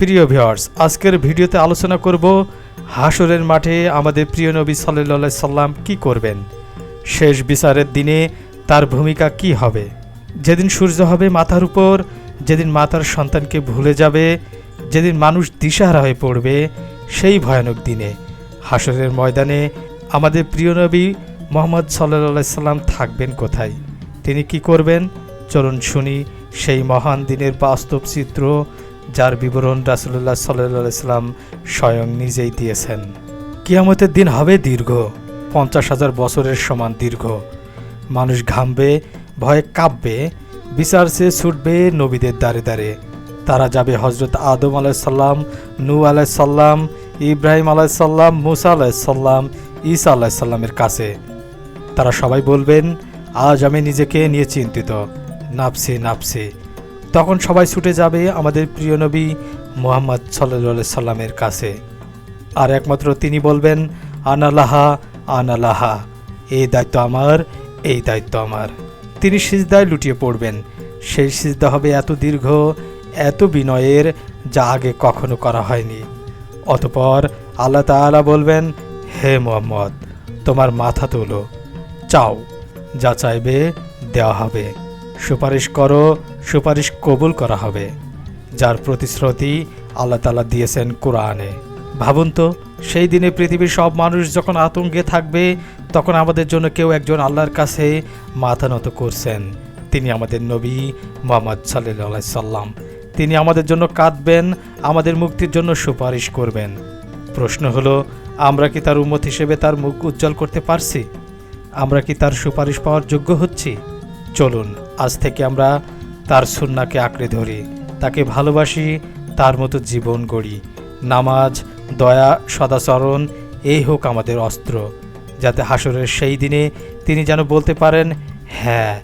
প্রিয় ভিউয়ার্স, আজকের ভিডিওতে আলোচনা করব হাসরের মাঠে আমাদের প্রিয় নবী সাল্লাহ সাল্লাম কি করবেন। শেষ বিচারের দিনে তার ভূমিকা কি হবে? যেদিন সূর্য হবে মাথার উপর, যেদিন মাতার সন্তানকে ভুলে যাবে, যেদিন মানুষ দিশাহারা হয়ে পড়বে, সেই ভয়ানক দিনে হাসরের ময়দানে আমাদের প্রিয় নবী মোহাম্মদ সাল্লাহ সাল্লাম থাকবেন কোথায়? তিনি কি করবেন? চলুন শুনি সেই মহান দিনের বাস্তব চিত্র যার বিবরণ রাসুল্লাহ সাল্লাহ সাল্লাম স্বয়ং নিজেই দিয়েছেন। কিয়ামতের দিন হবে দীর্ঘ, পঞ্চাশ হাজার বছরের সমান দীর্ঘ। মানুষ ঘামবে, ভয়ে কাঁপবে, বিচার চেয়ে ছুটবে নবীদের দ্বারে দ্বারে। তারা যাবে হজরত আদম আলাইসাল্লাম নূ আলাইসাল্লাম ইব্রাহিম আলাইসাল্লাম মুসা আলাইসাল্লাম ঈসা আলাইসাল্লামের কাছে। তারা সবাই বলবেন, আজ আমি নিজেকে নিয়ে চিন্তিত। নাপসি নাপসি তখন সবাই ছুটে যাবে আমাদের প্রিয় নবী মোহাম্মদ সাল্লা সাল্লামের কাছে। আর একমাত্র তিনি বলবেন, আনালাহা আনালাহা, এই দায়িত্ব আমার, এই দায়িত্ব আমার। তিনি সিজদায় লুটিয়ে পড়বেন। সেই সিজদা হবে এত দীর্ঘ, এত বিনয়ের, যা আগে কখনো করা হয়নি। অতপর আল্লাহ তাআলা বলবেন, হে মোহাম্মদ, তোমার মাথা তোলো। চাও, যা চাইবে দেওয়া হবে। সুপারিশ করো, সুপারিশ কবুল করা হবে, যার প্রতিশ্রুতি আল্লাহ তালা দিয়েছেন কোরআনে। ভাবুন তো, সেই দিনে পৃথিবীর সব মানুষ যখন আতঙ্কে থাকবে, তখন আমাদের জন্য কেউ একজন আল্লাহর কাছে মাথা নত করছেন। তিনি আমাদের নবী মোহাম্মদ সাল্লাহ সাল্লাম। তিনি আমাদের জন্য কাঁদবেন, আমাদের মুক্তির জন্য সুপারিশ করবেন। প্রশ্ন হলো, আমরা কি তার উম্মত হিসেবে তার মুখ উজ্জ্বল করতে পারছি? আমরা কি তার সুপারিশ পাওয়ার যোগ্য হচ্ছি? চলুন আজ থেকে আমরা তার সুন্নাকে আঁকড়ে ধরি, তাকে ভালোবাসি, তার মতো জীবন গড়ি। নামাজ, দয়া, সদাচরণ, এই হোক আমাদের অস্ত্র, যাতে হাসরের সেই দিনে তিনি যেন বলতে পারেন হ্যাঁ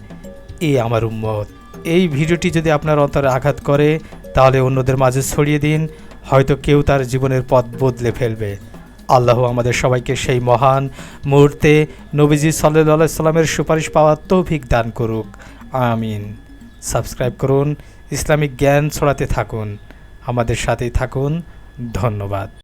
এ আমার উম্মত। এই ভিডিওটি যদি আপনার অন্তরে আঘাত করে, তাহলে অন্যদের মাঝে ছড়িয়ে দিন, হয়তো কেউ তার জীবনের পথ বদলে ফেলবে। আল্লাহ আমাদের সবাইকে সেই মহান মুহূর্তে নবীজি সাল্লাহ সাল্লামের সুপারিশ পাওয়ার তৌফিক দান করুক। আমিন। সাবস্ক্রাইব করুন ইসলামিক জ্ঞান ছড়াতে থাকুন। আমাদের সাথেই থাকুন। ধন্যবাদ।